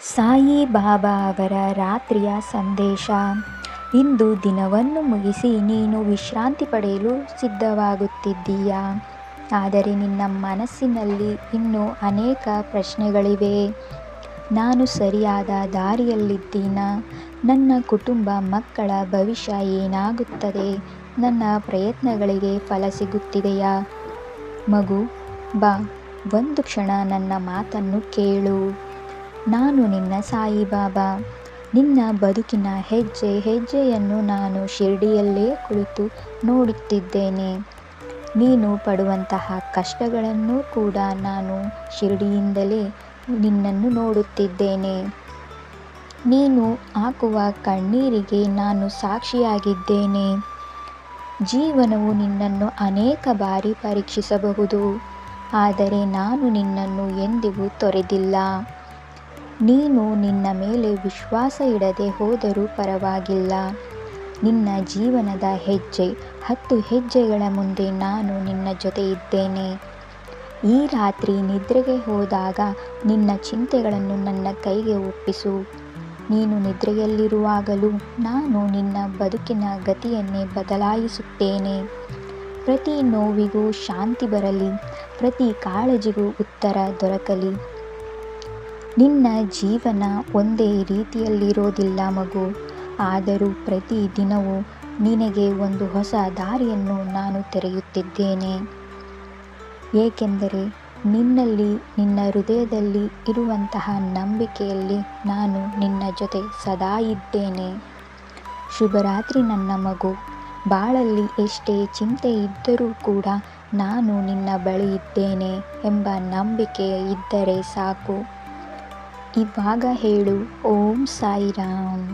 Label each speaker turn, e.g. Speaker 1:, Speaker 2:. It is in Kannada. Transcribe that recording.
Speaker 1: ಸಾಯಿ ಬಾಬಾ ಅವರ ರಾತ್ರಿಯ ಸಂದೇಶ. ಇಂದು ದಿನವನ್ನು ಮುಗಿಸಿ ನೀನು ವಿಶ್ರಾಂತಿ ಪಡೆಯಲು ಸಿದ್ಧವಾಗುತ್ತಿದ್ದೀಯಾ. ಆದರೆ ನಿನ್ನ ಮನಸ್ಸಿನಲ್ಲಿ ಇನ್ನೂ ಅನೇಕ ಪ್ರಶ್ನೆಗಳಿವೆ. ನಾನು ಸರಿಯಾದ ದಾರಿಯಲ್ಲಿದ್ದೀನಾ? ನನ್ನ ಕುಟುಂಬ ಮಕ್ಕಳ ಭವಿಷ್ಯ ಏನಾಗುತ್ತದೆ? ನನ್ನ ಪ್ರಯತ್ನಗಳಿಗೆ ಫಲ ಸಿಗುತ್ತಿದೆಯಾ? ಮಗು, ಬಾ, ಒಂದು ಕ್ಷಣ ನನ್ನ ಮಾತನ್ನು ಕೇಳು. ನಾನು ನಿನ್ನ ಸಾಯಿಬಾಬಾ ನಿನ್ನ ಬದುಕಿನ ಹೆಜ್ಜೆ ಹೆಜ್ಜೆಯನ್ನು ನಾನು ಶಿರಡಿಯಲ್ಲೇ ಕುಳಿತು ನೋಡುತ್ತಿದ್ದೇನೆ. ನೀನು ಪಡುವಂತಹ ಕಷ್ಟಗಳನ್ನು ಕೂಡ ನಾನು ಶಿರಡಿಯಿಂದಲೇ ನಿನ್ನನ್ನು ನೋಡುತ್ತಿದ್ದೇನೆ. ನೀನು ಹಾಕುವ ಕಣ್ಣೀರಿಗೆ ನಾನು ಸಾಕ್ಷಿಯಾಗಿದ್ದೇನೆ. ಜೀವನವು ನಿನ್ನನ್ನು ಅನೇಕ ಬಾರಿ ಪರೀಕ್ಷಿಸಬಹುದು. ಆದರೆ ನಾನು ನಿನ್ನನ್ನು ಎಂದಿಗೂ ತೊರೆದಿಲ್ಲ. ನೀನು ನಿನ್ನ ಮೇಲೆ ವಿಶ್ವಾಸ ಇಡದೆ ಹೋದರೂ ಪರವಾಗಿಲ್ಲ. ನಿನ್ನ ಜೀವನದ ಹೆಜ್ಜೆ, ಹತ್ತು ಹೆಜ್ಜೆಗಳ ಮುಂದೆ ನಾನು ನಿನ್ನ ಜೊತೆ ಇದ್ದೇನೆ. ಈ ರಾತ್ರಿ ನಿದ್ರೆಗೆ ಹೋದಾಗ ನಿನ್ನ ಚಿಂತೆಗಳನ್ನು ನನ್ನ ಕೈಗೆ ಒಪ್ಪಿಸು. ನೀನು ನಿದ್ರೆಯಲ್ಲಿರುವಾಗಲೂ ನಾನು ನಿನ್ನ ಬದುಕಿನ ಗತಿಯನ್ನೇ ಬದಲಾಯಿಸುತ್ತೇನೆ. ಪ್ರತಿ ನೋವಿಗೂ ಶಾಂತಿ ಬರಲಿ, ಪ್ರತಿ ಕಾಳಜಿಗೂ ಉತ್ತರ ದೊರಕಲಿ. ನಿನ್ನ ಜೀವನ ಒಂದೇ ರೀತಿಯಲ್ಲಿರೋದಿಲ್ಲ ಮಗು. ಆದರೂ ಪ್ರತಿ ದಿನವೂ ನಿನಗೆ ಒಂದು ಹೊಸ ದಾರಿಯನ್ನು ನಾನು ತೆರೆಯುತ್ತಿದ್ದೇನೆ. ಏಕೆಂದರೆ ನಿನ್ನಲ್ಲಿ ನಿನ್ನ ಹೃದಯದಲ್ಲಿ ಇರುವಂತಹ ನಂಬಿಕೆಯಲ್ಲಿ ನಾನು ನಿನ್ನ ಜೊತೆ ಸದಾ ಇದ್ದೇನೆ. ಶುಭರಾತ್ರಿ ನನ್ನ ಮಗು. ಬಾಳಲ್ಲಿ ಎಷ್ಟೇ ಚಿಂತೆ ಇದ್ದರೂ ಕೂಡ ನಾನು ನಿನ್ನ ಬಳಿ ಇದ್ದೇನೆ ಎಂಬ ನಂಬಿಕೆ ಇದ್ದರೆ ಸಾಕು. ಇವಾಗ ಹೇಳು. ಓಂ ಸಾಯಿರಾಮ್.